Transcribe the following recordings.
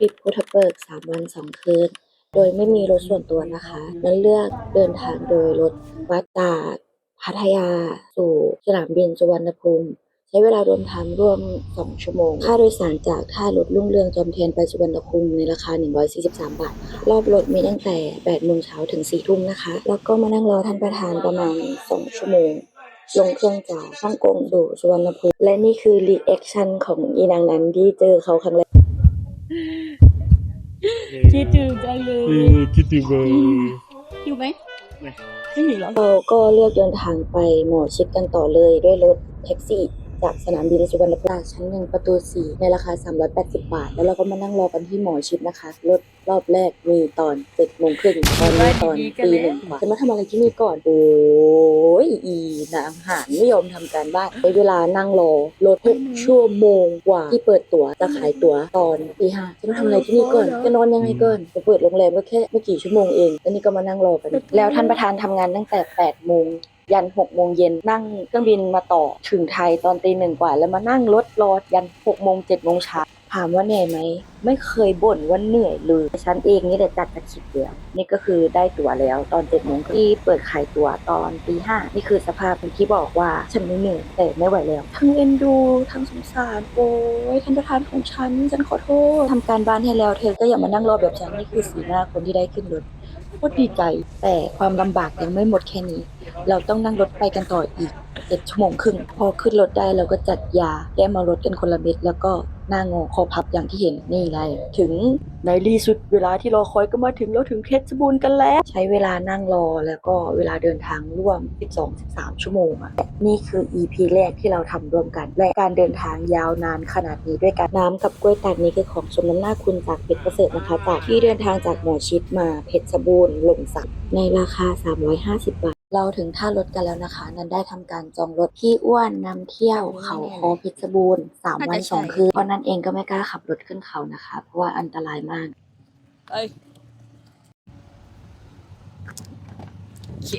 ปิดภูทับเบิก3 วัน 2 คืน โดยไม่มีรถส่วนตัวนะคะ นั้นเลือกเดินทางโดยรถบัสจากพัทยา สู่สนามบินสุวรรณภูมิ ใช้เวลารวมทางร่วม 2 ชั่วโมง ค่าโดยสารจากท่ารถรุ่งเรืองจอมเทียนไปสุวรรณภูมิในราคา 143 บาท รอบรถมีตั้งแต่8โมงเช้าถึง 4 ทุ่มนะคะ แล้วก็มานั่งรอท่านประธานประมาณ 2 ชั่วโมงลงเครื่องจากฮ่องกงสู่สุวรรณภูมิ และนี่คือรีแอคชั่นของอีนางนั้นที่เจอเขาครั้งแรก คิดถึงจังเลเอยอคิดถึงเลยอยู่ไหมไม่ไม่มีหรอเราก็เลือกเดินทางไปหมอชิดกันต่อเลยด้วยรถแท็กซี่ จากสนามบินสุวรรณภูมิจากชั้นหนึ่งประตูสี่ในราคา 380 บาท แล้วเราก็มานั่งรอกันที่หมอชิดนะคะ รถรอบแรกมีตอนเจ็ดโมงครึ่งตอนนี้ตอนตีหนึ่งกว่าจะมาทำอะไรที่นี่ก่อน โอ้ยอีนางหารไม่ยอมทำการบ้านใช้เวลานั่งรอรถหกชั่วโมงกว่าที่เปิดตั๋วจะขายตั๋วตอนตีห้าจะมาทำอะไรที่นี่ก่อนจะนอนยังไงก่อนจะเปิดโรงแรมก็แค่ไม่กี่ชั่วโมงเองแล้วนี่ก็มานั่งรอกัน แล้วท่านประธานทำงานตั้งแต่8โมง ยัน6โมงเย็นนั่งเครื่องบินมาต่อถึงไทยตอนตีหนึ่งกว่า แล้วมานั่งรถรอยัน6โมง7โมงเช้าถามว่าเหนื่อยไหม ไม่เคยบ่นว่าเหนื่อยเลยฉันเองนี่แหละจัดตะคิดเดียวนี่ก็คือได้ตั๋วแล้วตอน7โมงที่เปิดขายตั๋วตอนตีห้านี่คือสภาพที่บอกว่าฉันไม่เหนื่อยแต่ไม่ไหวแล้ว ทั้งเอ็นดู ทั้งสงสาร โอ้ยท่านประธานของฉัน ฉันขอโทษทำการบ้านให้แล้วเธอก็อย่ามานั่งรอแบบฉันนี่คือสีหน้าคนที่ได้ขึ้นรถ โคตรดีใจ แต่ความลำบากยังไม่หมดแค่นี้ เราต้องนั่งรถไปกันต่ออีกเจ็ดชั่วโมงครึ่ง พอขึ้นรถได้เราก็จัดยาแก้มารถกันคนละเม็ดแล้วก็ หน้างอคอพับอย่างที่เห็นนี่เลยถึงในรีสุดเวลาที่รอคอยก็มาถึงแล้วถึงเพชรบูรณ์กันแล้ว ใช้เวลานั่งรอแล้วก็เวลาเดินทางร่วม 12-13 ชั่วโมงอะนี่คือ EP แรกที่เราทำร่วมกัน และการเดินทางยาวนานขนาดนี้ด้วยกันน้ำกับกล้วยตากนี้คือของสมน้ำหน้าคุณจากเพชรประเสริฐนะคะ จากที่เดินทางจากหมอชิดมาเพชรบูรณ์ลงสักในราคา 350 บาท เราถึงท่ารถกันแล้วนะคะ นั้นได้ทำการจองรถที่อ้วนนำเที่ยวเขาคอเพชรบูรณ์สามวันสองคืนเพราะนั้นเองก็ไม่กล้าขับรถขึ้นเขานะคะ เพราะว่าอันตรายมากเอ้ยโอ เค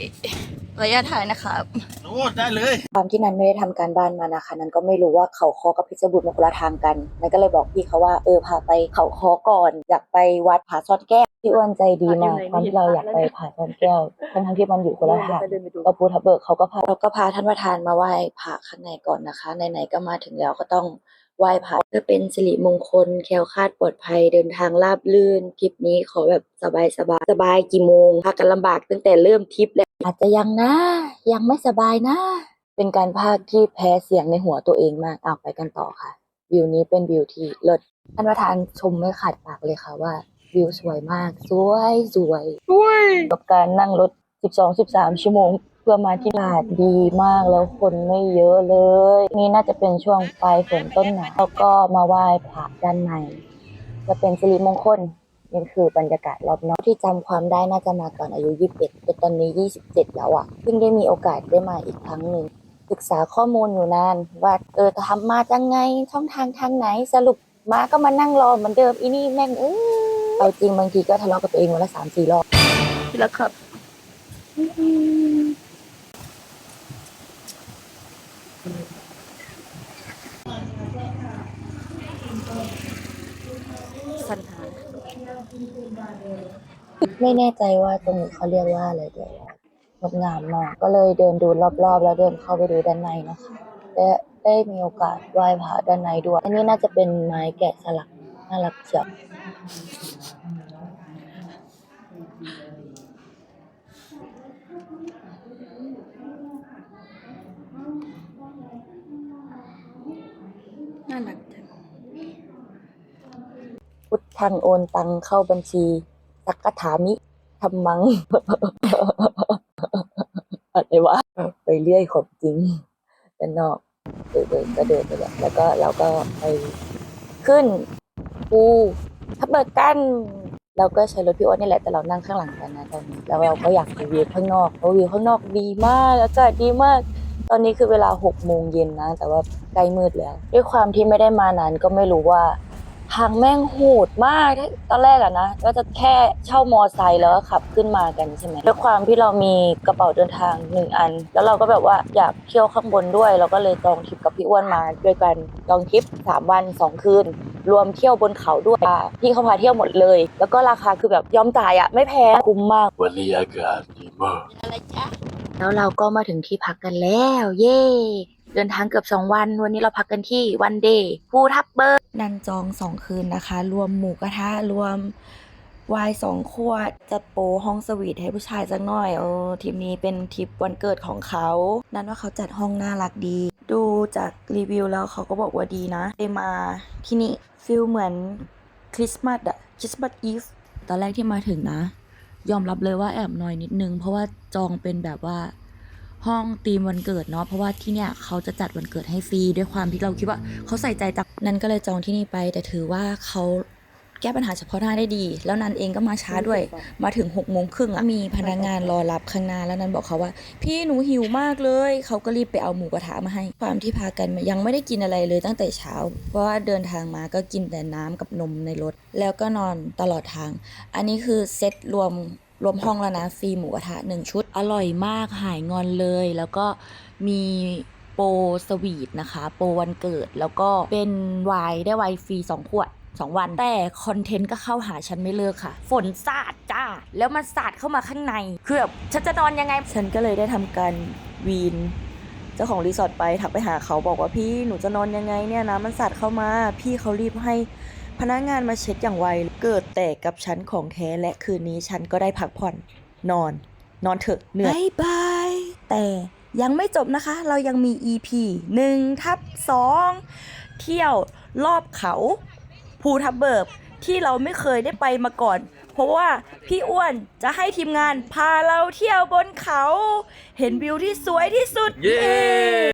ระยะถ่ายนะครับโอ้ได้เลยความที่นันไม่ได้ทำการบ้านมานะคะ นันก็ไม่รู้ว่าเขาคอกับเพชรบูรณ์มันคนละทางกันนันก็เลยบอกพี่เขาว่าเออพาไปเขาคอก่อน อยากไปวัดผาซ่อนแก้วพี่อ้วนใจดีมากความที่เราอยากไปผาซ่อนแก้วทั้งทั้งๆที่มันอยู่คนละทางก็ภูทับเบิกเขาก็พาเราก็พาท่านประธานมาไหว้พระข้างในก่อนนะคะไหนๆก็มาถึงแล้วก็ต้อง ไหว้พระเพื่อเป็นสิริมงคล แคล้วคลาดปลอดภัยเดินทางราบรื่นทริปนี้ขอแบบสบายสบายสบายกี่โมงพากันลำบากตั้งแต่เริ่มทริปแล้วอาจจะยังนะ ยังไม่สบายนะ เป็นการพากย์ที่แพ้เสียงในหัวตัวเองมากเอาไปกันต่อค่ะ วิวนี้เป็นวิวที่เลิศท่านประธานชมไม่ขาดปากเลยค่ะว่าวิวสวยมาก สวยสวย กับการนั่งรถ 12-13 ชั่วโมง เพื่อมาที่ตลาดดีมากแล้วคนไม่เยอะเลย นี่น่าจะเป็นช่วงปลายฝนต้นหนาวแล้วก็มาไหว้พระด้านในจะเป็นสิริมงคลนี่คือบรรยากาศรอบนอกที่จำความได้น่าจะมาตอนอายุ 21แต่ตอนนี้ 27 แล้วอะ่ะเพิ่งได้มีโอกาสได้มาอีกครั้งหนึ่งศึกษาข้อมูลอยู่นาน ว่าเออทำมาจังไงช่องทางทางไหนสรุปมาก็มานั่งรอเหมือนเดิมอีนี่แม่งเออเอาจริงบางทีก็ทะเลาะกับตัวเองวันละสามสี่รอบแล้วครับ สัญหา ไม่แน่ใจว่าตรงนี้เขาเรียกว่าอะไรเดี๋ยวงดงามมากก็เลยเดินดูรอบๆ แล้วเดินเข้าไปดูด้านในนะคะ และได้มีโอกาสไหว้พระด้านในด้วย อันนี้น่าจะเป็นไม้แกะสลักน่ารักเชียว น่ารักจัง พุ ทธังโอนตังเข้าบัญชีสักกะถามิทำมัง อะไรวะ ไปเรื่อยของจริงด้านนอกเดินก็เดินไปแล้วแล้วก็เราก็ไปขึ้นภูทับเบิกกันเราก็ใช้รถพี่อ้นนี่แหละแต่เรานั่งข้างหลังกันนะตอนนี้แล้วเราก็อยากไปวิวข้างนอกเพราะวิวข้างนอกดีมากอากาศดีมาก ตอนนี้คือเวลาหกโมงเย็นนะ แต่ว่าใกล้มืดแล้ว ด้วยความที่ไม่ได้มานานก็ไม่รู้ว่า ทางแม่งโหดมากตอนแรกอะนะ ก็จะแค่เช่ามอไซค์แล้วก็ขับขึ้นมากันใช่ไหมด้วยความที่เรามีกระเป๋าเดินทางหนึ่งอัน แล้วเราก็แบบว่าอยากเที่ยวข้างบนด้วย เราก็เลยจองทริปกับพี่อ้วนมาด้วยกันจองทริปสามวันสองคืน รวมเที่ยวบนเขาด้วยพี่เขาพาเที่ยวหมดเลย แล้วก็ราคาคือแบบยอมจ่ายอะไม่แพงคุ้มมาก วันนี้อากาศดีมากอะไรจ๊ะแล้วเราก็มาถึงที่พักกันแล้ว เย่ เดินทางเกือบ 2 วัน วันนี้เราพักกันที่วันเดย์ภูทับเบิกนันจอง 2 คืนนะคะ รวมหมูกระทะรวมวายสองขวดจัดโปรห้องสวีทให้ผู้ชายสักหน่อยเออทริปนี้เป็นทริปวันเกิดของเขา นั่นว่าเขาจัดห้องน่ารักดี ดูจากรีวิวแล้วเขาก็บอกว่าดีนะได้มาที่นี่ฟิลเหมือนคริสต์มาสอะคริสต์มาสอีฟตอนแรกที่มาถึงนะ ยอมรับเลยว่าแอบน้อยนิดนึง เพราะว่าจองเป็นแบบว่า ห้องธีมวันเกิดเนาะเพราะว่าที่เนี่ยเขาจะจัดวันเกิดให้ฟรีด้วยความที่เราคิดว่าเขาใส่ใจจังนั้นก็เลยจองที่นี่ไป แต่ถือว่าเขาแก้ปัญหาเฉพาะหน้าได้ดี แล้วนันเองก็มาช้าด้วย มาถึง6กโมงครึ่งอะมีพนักงานรอรับข้างหน้าแล้วนันบอกเขาว่า พี่หนูหิวมากเลย เขาก็รีบไปเอาหมูกระทะมาให้ ความที่พากันยังไม่ได้กินอะไรเลยตั้งแต่เช้า เพราะว่าเดินทางมาก็กินแต่น้ำกับนมในรถ แล้วก็นอนตลอดทาง อันนี้คือเซตรวม รวมห้องแล้วนะฟรีหมูกระทะหนึ่งชุด อร่อยมากหายงอนเลย แล้วก็มีโปรสวีทนะคะ โปรวันเกิดแล้วก็เป็นไวน์ได้ไวน์ฟรีสองขวดสองวัน แต่คอนเทนต์ก็เข้าหาฉันไม่เลิกค่ะ ฝนสาดจ้า แล้วมันสาดเข้ามาข้างในคือแบบฉันจะนอนยังไง ฉันก็เลยได้ทำการวีนเจ้าของรีสอร์ทไปถักไปหาเขาบอกว่าพี่หนูจะนอนยังไงเนี่ยนะมันสาดเข้ามา พี่เขารีบให้ พนักงานมาเช็ดอย่างไว เกิดแต่กับฉันของแท้และคืนนี้ฉันก็ได้พักผ่อนนอน นอนเถอะเหนื่อยบายบาย แต่ยังไม่จบนะคะ เรายังมี EP 1ทับ2เที่ยวรอบเขาภูทับเบิกที่เราไม่เคยได้ไปมาก่อน เพราะว่าพี่อ้วนจะให้ทีมงานพาเราเที่ยวบนเขา เห็นวิวที่สวยที่สุด เย้